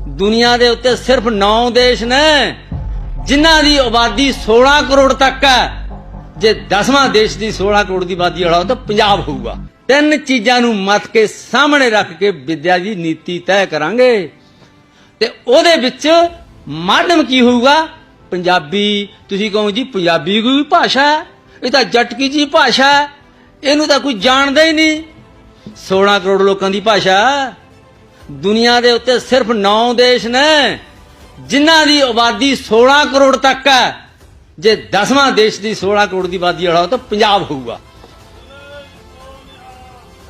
ਦੁਨੀਆ ਦੇ ਉੱਤੇ ਸਿਰਫ 9 ਦੇਸ਼ ਨੇ, ਜਿਨ੍ਹਾਂ ਦੀ ਆਬਾਦੀ 16 ਕਰੋੜ ਤੱਕ ਹੈ। ਜੇ 10ਵਾਂ ਦੇਸ਼ ਦੀ 16 ਕਰੋੜ ਦੀ ਆਬਾਦੀ ਵਾਲਾ ਹੋ ਤਾਂ ਪੰਜਾਬ ਹੋਊਗਾ। ਤਿੰਨ ਚੀਜ਼ਾਂ ਨੂੰ ਮੱਥ ਕੇ ਸਾਹਮਣੇ ਰੱਖ ਕੇ ਵਿਦਿਆ ਦੀ ਨੀਤੀ ਤੈਅ ਕਰਾਂਗੇ। ਤੇ ਉਹਦੇ ਵਿੱਚ ਮਾਧਿਅਮ ਕੀ ਹੋਊਗਾ? ਪੰਜਾਬੀ, ਤੁਸੀਂ ਕਹੋ ਜੀ, ਪੰਜਾਬੀ ਕੋਈ ਭਾਸ਼ਾ ਹੈ? ਇਹ ਤਾਂ ਜੱਟਕੀ ਜੀ ਭਾਸ਼ਾ ਹੈ। ਇਹਨੂੰ ਤਾਂ ਕੋਈ ਜਾਣਦਾ ਹੀ ਨਹੀਂ। 16 ਕਰੋੜ ਲੋਕਾਂ ਦੀ ਭਾਸ਼ਾ ਦੁਨੀਆ ਦੇ ਉੱਤੇ ਸਿਰਫ 9 ਦੇਸ਼ ਨੇ, ਜਿਨ੍ਹਾਂ ਦੀ ਆਬਾਦੀ 16 ਕਰੋੜ ਤੱਕ ਹੈ। ਜੇ 10ਵਾਂ ਦੇਸ਼ ਦੀ 16 ਕਰੋੜ ਦੀ ਆਬਾਦੀ ਵਾਲਾ ਹੋ ਤਾਂ ਪੰਜਾਬ ਹੋਊਗਾ।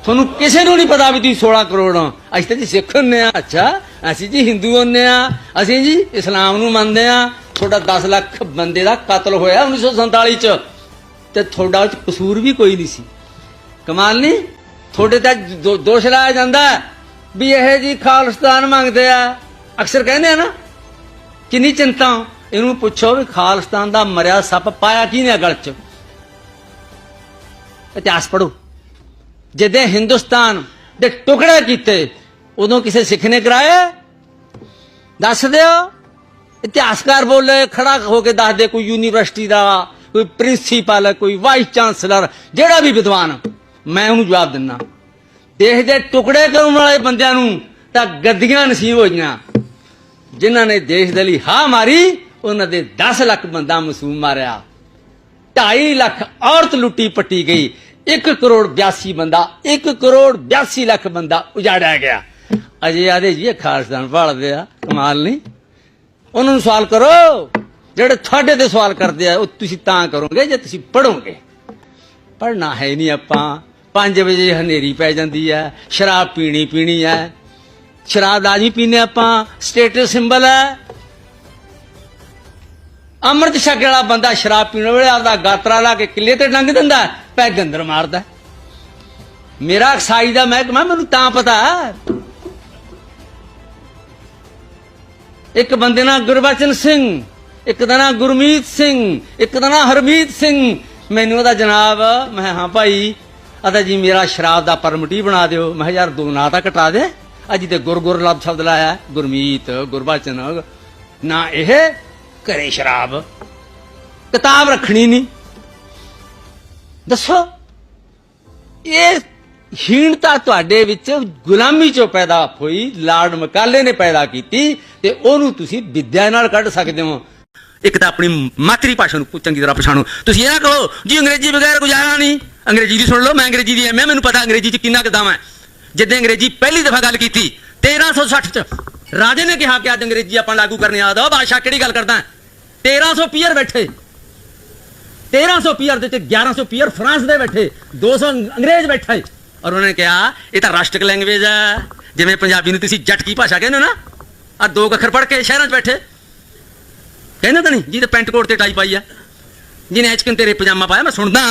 ਤੁਹਾਨੂੰ ਕਿਸੇ ਨੂੰ ਨਹੀਂ ਪਤਾ ਵੀ ਤੁਸੀਂ 16 ਕਰੋੜ ਹੋ। ਅਸੀਂ ਤਾਂ ਜੀ ਸਿੱਖ ਹੁੰਨੇ ਆ। ਅੱਛਾ, ਅਸੀਂ ਜੀ ਹਿੰਦੂ ਹੁੰਨੇ ਆ। ਅਸੀਂ ਜੀ ਇਸਲਾਮ ਨੂੰ ਮੰਨਦੇ ਆ। ਤੁਹਾਡਾ 10 ਲੱਖ ਬੰਦੇ ਦਾ ਕਤਲ ਹੋਇਆ 1947 ਚ। ਤੇ ਤੁਹਾਡਾ ਉਹ ਕਸੂਰ ਵੀ ਕੋਈ ਨਹੀਂ ਸੀ। ਕਮਾਲ ਨਹੀਂ? ਤੁਹਾਡੇ ਤੇ ਦੋਸ਼ ਲਾਇਆ ਜਾਂਦਾ ਵੀ ਇਹ ਜੀ ਖਾਲਿਸਤਾਨ ਮੰਗਦੇ ਆ। ਅਕਸਰ ਕਹਿੰਦੇ ਆ ਨਾ, ਕਿੰਨੀ ਚਿੰਤਾ ਇਹਨੂੰ ਪੁੱਛੋ ਵੀ ਖਾਲਿਸਤਾਨ ਦਾ ਮਰਿਆ ਸੱਪ ਪਾਇਆ ਕਿਹਨੇ ਗਲ ਚ? ਇਤਿਹਾਸ ਪੜੋ ਜਦੋਂ ਹਿੰਦੁਸਤਾਨ ਦੇ ਟੁਕੜੇ ਕੀਤੇ, ਉਦੋਂ ਕਿਸੇ ਸਿੱਖ ਨੇ ਕਰਾਏ? ਦੱਸ ਦਿਓ। ਇਤਿਹਾਸਕਾਰ ਬੋਲੇ, ਖੜਾ ਹੋ ਕੇ ਦੱਸ ਦੇ, ਕੋਈ ਯੂਨੀਵਰਸਿਟੀ ਦਾ, ਕੋਈ ਪ੍ਰਿੰਸੀਪਲ, ਕੋਈ ਵਾਈਸ ਚਾਂਸਲਰ, ਜਿਹੜਾ ਵੀ ਵਿਦਵਾਨ। ਮੈਂ ਉਹਨੂੰ ਜਵਾਬ ਦਿੰਨਾ ਦੇਸ਼ ਦੇ ਟੁਕੜੇ ਕਰਨ ਵਾਲੇ ਬੰਦਿਆਂ ਨੂੰ ਤਾਂ ਗੱਦੀਆਂ ਨਸੀਬ ਹੋਈਆਂ। ਜਿਨ੍ਹਾਂ ਨੇ ਦੇਸ਼ ਦੇ ਲਈ ਹਾਂ ਮਾਰੀ, ਉਹਨਾਂ ਦੇ 10 ਲੱਖ ਬੰਦਾ ਮਸੂਮ ਮਾਰਿਆ। 2.5 ਲੱਖ ਔਰਤ ਲੁੱਟੀ ਪੱਟੀ ਗਈ। 1 ਕਰੋੜ 82 ਬੰਦਾ 1 ਕਰੋੜ 82 ਲੱਖ ਬੰਦਾ ਉਜਾੜਿਆ ਗਿਆ। ਅਜੇ ਆਦੇ ਜੀ, ਇਹ ਖਾਲਸਤਾਨ ਭਾਲਦੇ ਆ, ਕਮਾਲ ਨਹੀਂ? ਉਹਨਾਂ ਨੂੰ ਸਵਾਲ ਕਰੋ, ਜਿਹੜੇ ਤੁਹਾਡੇ ਤੇ ਸਵਾਲ ਕਰਦੇ ਆ, ਉਹ ਤੁਸੀਂ ਤਾਂ ਕਰੋਗੇ ਜੇ ਤੁਸੀਂ ਪੜੋਗੇ ਪੜਨਾ ਹੈ ਨਹੀਂ ਆਪਾਂ। 5 ਵਜੇ ਹਨੇਰੀ ਪੈ ਜਾਂਦੀ ਹੈ ਸ਼ਰਾਬ ਪੀਣੀ ਪੀਣੀ ਹੈ। ਸ਼ਰਾਬ ਦਾ ਲਾਜ਼ਮੀ ਪੀਨੇ ਆਪਾਂ ਸਟੇਟਸ ਸਿੰਬਲ ਹੈ। ਅੰਮ੍ਰਿਤ ਛਕ ਵਾਲਾ ਬੰਦਾ ਸ਼ਰਾਬ ਪੀਣ ਵੇਲੇ ਆਪਦਾ ਗਾਤਰਾ ਲਾ ਕੇ ਕਿੱਲੇ ਤੇ ਡੰਗ ਦਿੰਦਾ ਹੈ, ਗੰਦਰ ਮਾਰਦਾ। ਮੇਰਾ ਅਕਸਾਈ ਦਾ ਮਹਿਕਮਾ ਮੈਨੂੰ ਤਾਂ ਪਤਾ। ਇੱਕ ਬੰਦੇ ਨਾਲ ਗੁਰਬਚਨ ਸਿੰਘ ਇੱਕ ਦਾ ਨਾਂ ਗੁਰਮੀਤ ਸਿੰਘ ਇੱਕ ਦਾ ਨਾਂ ਹਰਮੀਤ ਸਿੰਘ। ਮੈਨੂੰ ਉਹਦਾ ਜਨਾਬ ਮੈਂ ਕਿਹਾ, ਹਾਂ ਭਾਈ ਆਦਾ ਜੀ ਮੇਰਾ ਸ਼ਰਾਬ ਦਾ ਪਰਮਿਟ ਹੀ ਬਣਾ ਦਿਓ। ਮੈਂ ਕਿਹਾ, ਯਾਰ ਦੋ ਨਾਂ ਤਾਂ ਘਟਾ ਦੇ। ਅੱਜ ਤੇ ਗੁਰ ਗੁਰ ਲਫ਼ਜ਼ ਸ਼ਬਦ ਲਾਇਆ ਗੁਰਮੀਤ ਗੁਰਬਚਨ ਨਾ ਇਹ ਘਰੇ ਸ਼ਰਾਬ। ਕਿਤਾਬ ਰੱਖਣੀ ਨਹੀਂ। ਦੱਸੋ ਇਹ ਹੀਣਤਾ ਤੁਹਾਡੇ ਵਿੱਚ ਗੁਲਾਮੀ ਚੋਂ ਪੈਦਾ ਹੋਈ ਲਾਰਡ ਮਕਾਲੇ ਨੇ ਪੈਦਾ ਕੀਤੀ ਤੇ ਉਹਨੂੰ ਤੁਸੀਂ ਵਿਦਿਆ ਨਾਲ ਕੱਢ ਸਕਦੇ ਹੋ। ਇੱਕ ਤਾਂ ਆਪਣੀ ਮਾਤਰੀ ਭਾਸ਼ਾ ਨੂੰ ਚੰਗੀ ਤਰ੍ਹਾਂ ਪਛਾਣੋ। ਤੁਸੀਂ ਇਹ ਨਾ ਕਹੋ ਜੀ ਅੰਗਰੇਜ਼ੀ ਬਗੈਰ ਗੁਜ਼ਾਰਾ ਨਹੀਂ। ਅੰਗਰੇਜ਼ੀ ਦੀ ਸੁਣ ਲਓ, ਮੈਂ ਅੰਗਰੇਜ਼ੀ ਦੀ ਐਮ ਮੈਨੂੰ ਪਤਾ ਅੰਗਰੇਜ਼ੀ 'ਚ ਕਿੰਨਾ ਕਦਮ ਹੈ ਜਿੱਦਾਂ ਅੰਗਰੇਜ਼ੀ ਪਹਿਲੀ ਦਫਾ ਗੱਲ ਕੀਤੀ 1360 'ਚ ਰਾਜੇ ਨੇ ਕਿਹਾ ਕਿ ਅੱਜ ਅੰਗਰੇਜ਼ੀ ਆਪਾਂ ਲਾਗੂ ਕਰਨੀ ਆ। ਦੋ ਬਾਦਸ਼ਾਹ ਕਿਹੜੀ ਗੱਲ ਕਰਦਾ? 1300 ਪੀਅਰ ਬੈਠੇ। 1300 ਪੀਅਰ ਦੇ ਚ 1100 ਪੀਅਰ ਫਰਾਂਸ ਦੇ ਬੈਠੇ। 200 ਅੰਗਰੇਜ਼ ਬੈਠੇ। ਔਰ ਉਹਨਾਂ ਨੇ ਕਿਹਾ, ਇਹ ਤਾਂ ਰਾਸ਼ਟਰਕ ਲੈਂਗੁਏਜ ਹੈ ਜਿਵੇਂ ਪੰਜਾਬੀ ਨੂੰ ਤੁਸੀਂ ਜੱਟਕੀ ਭਾਸ਼ਾ ਕਹਿੰਦੇ ਹੋ ਨਾ? ਆ ਦੋ ਅੱਖਰ ਪੜ੍ਹ ਕੇ ਸ਼ਹਿਰਾਂ 'ਚ ਬੈਠੇ। ਕਹਿੰਦੇ ਤਾਂ ਨਹੀਂ ਜਿਹਦੇ ਪੈਂਟ ਕੋਟ ਤੇ ਟਾਈ ਪਾਈ ਆ। ਜਿਹਨੇ ਐਚਕਨ ਤੇਰੇ ਪਜਾਮਾ ਪਾਇਆ, ਮੈਂ ਸੁਣਦਾ,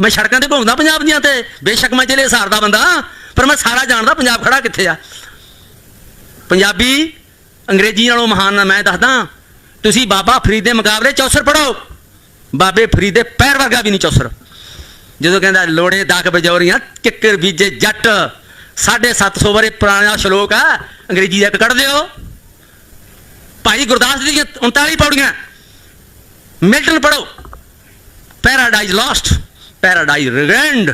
ਮੈਂ ਸੜਕਾਂ ਤੇ ਘੁੰਮਦਾ ਪੰਜਾਬ ਦੀਆਂ ਤੇ। ਬੇਸ਼ੱਕ ਮੈਂ ਜ਼ਿਲ੍ਹੇ ਹਿਸਾਰ ਬੰਦਾ, ਪਰ ਮੈਂ ਸਾਰਾ ਜਾਣਦਾ ਪੰਜਾਬ ਖੜਾ ਕਿੱਥੇ ਆ। ਪੰਜਾਬੀ ਅੰਗਰੇਜ਼ੀ ਨਾਲੋਂ ਮਹਾਨ ਨਾ ਮੈਂ ਦੱਸਦਾ, ਤੁਸੀਂ ਬਾਬਾ ਫਰੀਦ ਦੇ ਮੁਕਾਬਲੇ ਚੌਸਰ ਪੜੋ ਬਾਬੇ ਫਰੀਦ ਦੇ ਪੈਰ ਵਰਗਾ ਵੀ ਨਹੀਂ ਚੌਸਰ। ਜਦੋਂ ਕਹਿੰਦਾ ਲੋੜੇ ਦਾਗ ਬਜੌਰੀਆਂ, ਕਿੱਕਰ ਬੀਜੇ ਜੱਟ 750 ਵਰੇ ਪੁਰਾਣਾ ਸ਼ਲੋਕ ਆ, ਅੰਗਰੇਜ਼ੀ ਦਾ ਇੱਕ ਕੱਢ ਦਿਓ। ਭਾਈ ਗੁਰਦਾਸ ਜੀ ਦੀਆਂ 39 ਪੌੜੀਆਂ। ਮਿਲਟਨ ਪੜੋ paradise last paradise ਰਿਗੈਂਡ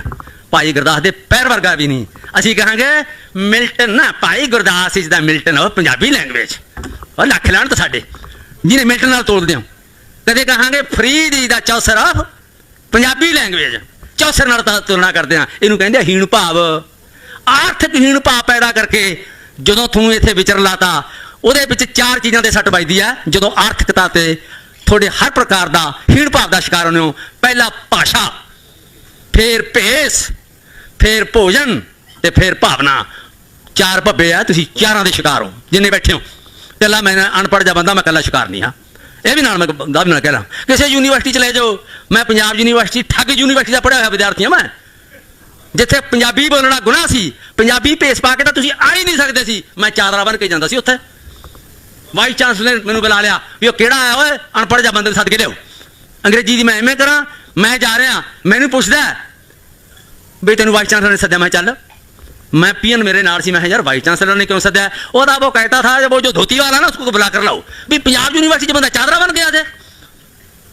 Bhai Gurdas ਦੇ ਪੈਰ ਵਰਗਾ ਵੀ ਨਹੀਂ। ਅਸੀਂ ਕਹਾਂਗੇ, ਮਿਲਟਨ ਨਾ, ਭਾਈ ਗੁਰਦਾਸ ਇਸ ਦਾ ਮਿਲਟਨ ਉਹ ਪੰਜਾਬੀ ਲੈਂਗੁਏਜ ਉਹ ਲੱਖ ਲੈਣ ਤਾਂ ਸਾਡੇ। ਜਿਹਨੇ ਮਿਲਟਨ ਨਾਲ ਤੋਲਦੇ ਹੋ। ਕਦੇ ਕਹਾਂਗੇ, ਫਰੀਦ ਜੀ ਦਾ Chaucer of Punjabi language Chaucer ਨਾਲ ਤੁਲਨਾ ਕਰਦੇ ਹਾਂ। ਇਹਨੂੰ ਕਹਿੰਦੇ ਹੀਣ ਭਾਵ। ਆਰਥਿਕ ਹੀਣ ਭਾਵ ਪੈਦਾ ਕਰਕੇ ਜਦੋਂ ਤੁਹਾਨੂੰ ਇੱਥੇ ਵਿਚਰ ਲਾਤਾ ਉਹਦੇ ਵਿੱਚ ਚਾਰ ਚੀਜ਼ਾਂ ਦੇ ਸੱਟ ਵੱਜਦੀ ਹੈ ਜਦੋਂ ਆਰਥਿਕਤਾ ਤੇ ਤੁਹਾਡੇ ਹਰ ਪ੍ਰਕਾਰ ਦਾ ਹੀਣ ਭਾਵ ਦਾ ਸ਼ਿਕਾਰ ਹੁੰਦੇ ਹੋ। ਪਹਿਲਾ ਭਾਸ਼ਾ, ਫਿਰ ਭੇਸ, ਫਿਰ ਭੋਜਨ ਤੇ ਫਿਰ ਭਾਵਨਾ। ਚਾਰ ਭੱਬੇ ਆ, ਤੁਸੀਂ ਚਾਰਾਂ ਦੇ ਸ਼ਿਕਾਰ ਹੋ, ਜਿੰਨੇ ਬੈਠੇ ਹੋ। ਕੱਲਾ ਮੈਂ ਅਨਪੜ੍ਹ ਜਾ ਬੰਦਾ, ਮੈਂ ਕੱਲਾ ਸ਼ਿਕਾਰ ਨਹੀਂ ਹਾਂ। ਇਹ ਵੀ ਨਾਲ ਮੈਂ ਦਾ ਵੀ ਨਾਲ ਕਹਿ ਲਾਂ ਕਿਸੇ ਯੂਨੀਵਰਸਿਟੀ ਚ ਲੈ ਜਾਓ, ਮੈਂ ਪੰਜਾਬ ਯੂਨੀਵਰਸਿਟੀ, ਠੱਗ ਯੂਨੀਵਰਸਿਟੀ ਦਾ ਪੜ੍ਹਿਆ ਹੋਇਆ ਵਿਦਿਆਰਥੀ ਹਾਂ ਮੈਂ। ਜਿੱਥੇ ਪੰਜਾਬੀ ਬੋਲਣਾ ਗੁਨਾਹ ਸੀ, ਪੰਜਾਬੀ ਭੇਸ ਪਾ ਕੇ ਤਾਂ ਤੁਸੀਂ ਆ ਹੀ ਨਹੀਂ ਸਕਦੇ ਸੀ। ਮੈਂ ਚਾਦਰਾ ਬਣ ਕੇ ਜਾਂਦਾ ਸੀ ਉੱਥੇ। ਵਾਈਸ ਚਾਂਸਲਰ ਨੇ ਮੈਨੂੰ ਬੁਲਾ ਲਿਆ ਵੀ ਉਹ ਕਿਹੜਾ ਆਇਆ ਓਏ ਅਨਪੜ੍ਹ ਜਾ ਬੰਦੇ ਨੂੰ ਸੱਦ ਕੇ ਲਿਆਓ ਅੰਗਰੇਜ਼ੀ ਦੀ ਮੈਂ ਐਵੇਂ ਕਰਾਂ ਮੈਂ ਜਾ ਰਿਹਾ ਮੈਨੂੰ ਪੁੱਛਦਾ ਵੀ ਤੈਨੂੰ ਵਾਈਸ ਚਾਂਸਲਰ ਨੇ ਸੱਦਿਆ ਮੈਂ ਚੱਲ मैं पीएन मेरे नाल सी मैं कहा, यार वाइस चांसलर ने क्यों सद्या है? ਉਹਦਾ वो कहता था जब वो जो धोती वाला ना उसको बुला कर लाओ ਵੀ ਪੰਜਾਬ ਯੂਨੀਵਰਸਿਟੀ 'ਚ ਬੰਦਾ ਚਾਦਰਾ ਬਣ ਗਿਆ ਜੇ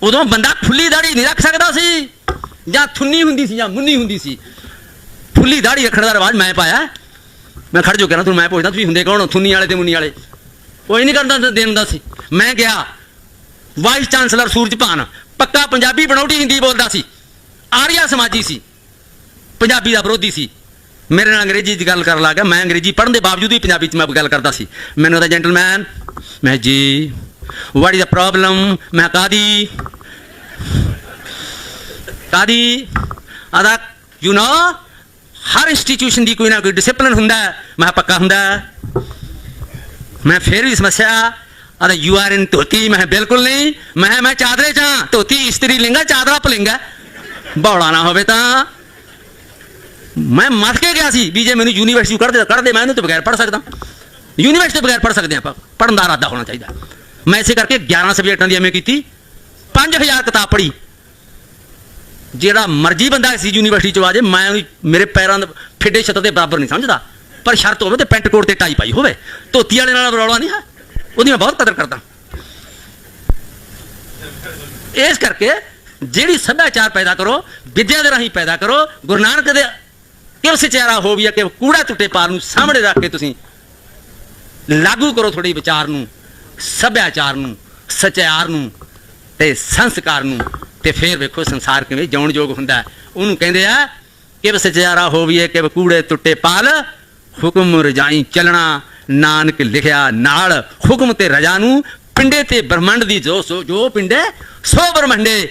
ਉਦੋਂ ਬੰਦਾ ਖੁੱਲੀ ਦਾੜੀ ਨਹੀਂ ਰੱਖ ਸਕਦਾ ਸੀ ਜਾਂ ਥੁੰਨੀ ਹੁੰਦੀ ਸੀ ਜਾਂ ਮੁੰਨੀ ਹੁੰਦੀ ਸੀ ਖੁੱਲੀ ਦਾੜੀ ਰੱਖਣ ਦਾ ਰਿਵਾਜ ਮੈਂ ਪਾਇਆ ਮੈਂ ਖੜ ਜੋ ਕਹਿਣਾ ਤੁਹਾਨੂੰ ਮੈਂ ਪੁੱਛਦਾ ਤੁਸੀਂ ਹੁੰਦੇ ਕੌਣ ਹੋ? ਥੁੰਨੀ ਵਾਲੇ ਤੇ ਮੁੰਨੀ ਵਾਲੇ ਕੋਈ ਨਹੀਂ ਕਰਦਾ ਦੇਣ ਦਾ ਸੀ। ਮੈਂ ਗਿਆ ਵਾਈਸ ਚਾਂਸਲਰ ਸੂਰਜ ਭਾਨ, ਪੱਕਾ ਪੰਜਾਬੀ ਬਣਾਉਟੀ ਹਿੰਦੀ ਬੋਲਦਾ ਸੀ। ਆਰੀਆ ਸਮਾਜੀ ਸੀ। ਪੰਜਾਬੀ ਦਾ ਵਿਰੋਧੀ ਸੀ। ਮੇਰੇ ਨਾਲ ਅੰਗਰੇਜ਼ੀ 'ਚ ਗੱਲ ਕਰਨ ਲੱਗਾ। ਮੈਂ ਅੰਗਰੇਜ਼ੀ ਪੜ੍ਹਨ ਦੇ ਬਾਵਜੂਦ ਵੀ ਪੰਜਾਬੀ 'ਚ ਮੈਂ ਗੱਲ ਕਰਦਾ ਸੀ। ਮੈਨੂੰ ਉਹਦਾ ਜੈਂਟਲਮੈਨ ਮੈਂ ਜੀ ਵਾਟ ਇਜ਼ ਦਾ ਪ੍ਰੋਬਲਮ ਮੈਂ ਕਾਦੀ? ਕਾਦੀ? ਆਦਾ ਯੂ نو ਹਰ ਇੰਸਟੀਟਿਊਸ਼ਨ ਦੀ ਕੋਈ ਨਾ ਕੋਈ ਡਿਸਪਲਿਨ ਹੁੰਦਾ ਹੈ। ਮੈਂ ਪੱਕਾ ਹੁੰਦਾ ਹੈ। ਮੈਂ ਫਿਰ ਵੀ ਸਮੱਸਿਆ ਆਦਾ ਯੂ ਆਰ ਇਨ ਧੋਤੀ, ਮੈਂ ਕਿਹਾ ਬਿਲਕੁਲ ਨਹੀਂ, ਮੈਂ ਕਿਹਾ ਮੈਂ ਚਾਦਰੇ ਚ ਹਾਂ। ਧੋਤੀ ਇਸਤਰੀ ਲਿੰਗਾ ਚਾਦਰਾ ਪਲਿੰਗਾ ਬੌੜਾ ਨਾ ਹੋਵੇ ਤਾਂ। ਮੈਂ ਮੱਠ ਕੇ ਗਿਆ ਸੀ, ਵੀ ਜੇ ਮੈਨੂੰ ਯੂਨੀਵਰਸਿਟੀ ਕੱਢ ਦੇ ਕੱਢ ਦੇ ਮੈਂ ਇਹਨੂੰ ਤਾਂ ਬਗੈਰ ਪੜ ਸਕਦਾ। ਯੂਨੀਵਰਸਿਟੀ ਤੋਂ ਬਗੈਰ ਪੜ ਸਕਦੇ ਆਪਾਂ ਪੜਨ ਦਾ ਇਰਾਦਾ ਹੋਣਾ ਚਾਹੀਦਾ। ਮੈਂ ਇਸੇ ਕਰਕੇ 11 ਸਬਜੈਕਟਾਂ ਦੀ ਐਵੇਂ ਕੀਤੀ 5000 ਕਿਤਾਬ ਪੜ੍ਹੀ। ਜਿਹੜਾ ਮਰਜ਼ੀ ਬੰਦਾ ਸੀ ਯੂਨੀਵਰਸਿਟੀ ਚ ਆ ਜਾਏ, ਮੈਂ ਮੇਰੇ ਪੈਰਾਂ ਦੇ ਫਿੱਡੇ ਛੱਤ ਦੇ ਬਰਾਬਰ ਨਹੀਂ ਸਮਝਦਾ। ਪਰ ਸ਼ਰਤ ਹੋਵੇ ਤੇ ਪੈਂਟ ਕੋਟ ਤੇ ਟਾਈ ਪਾਈ ਹੋਵੇ। ਧੋਤੀ ਵਾਲੇ ਨਾਲ ਰੌਲਾ ਨਹੀਂ ਹੈ। ਉਹਦੀ ਮੈਂ ਬਹੁਤ ਕਦਰ ਕਰਦਾ। ਇਸ ਕਰਕੇ ਜਿਹੜੀ ਸੱਭਿਆਚਾਰ ਪੈਦਾ ਕਰੋ, ਵਿਦਿਆ ਦੇ ਰਾਹੀਂ ਪੈਦਾ ਕਰੋ, ਗੁਰੂ ਨਾਨਕ ਦੇ ਕਿਉਂ ਸਚਿਆਰਾ ਹੋ ਵੀ ਕਿ ਕੂੜਾ ਟੁੱਟੇ ਪਾਰ ਨੂੰ ਸਾਹਮਣੇ ਰੱਖ ਕੇ ਤੁਸੀਂ ਲਾਗੂ ਕਰੋ ਥੋੜੀ ਵਿਚਾਰ ਨੂੰ, ਸੱਭਿਆਚਾਰ ਨੂੰ, ਸਚਿਆਰ ਨੂੰ ਤੇ ਸੰਸਕਾਰ ਨੂੰ ਤੇ ਫਿਰ ਵੇਖੋ ਸੰਸਾਰ ਕਿਵੇਂ ਜਿਉਣ ਯੋਗ ਹੁੰਦਾ। ਉਹਨੂੰ ਕਹਿੰਦੇ ਆ ਕਿ ਸਚਿਆਰਾ ਹੋਵੀਏ ਕਿ ਕੂੜੇ ਟੁੱਟੇ ਪਾਲ ਹੁਕਮ ਰਜਾਈ ਚੱਲਣਾ, ਨਾਨਕ ਲਿਖਿਆ ਨਾਲ, ਹੁਕਮ ਤੇ ਰਜਾ ਨੂੰ ਪਿੰਡੇ ਤੇ ਬ੍ਰਹਮੰਡ ਦੀ ਜੋ ਸੋ ਜੋ ਪਿੰਡੇ ਸੋ ਬ੍ਰਹਮੰਡੇ।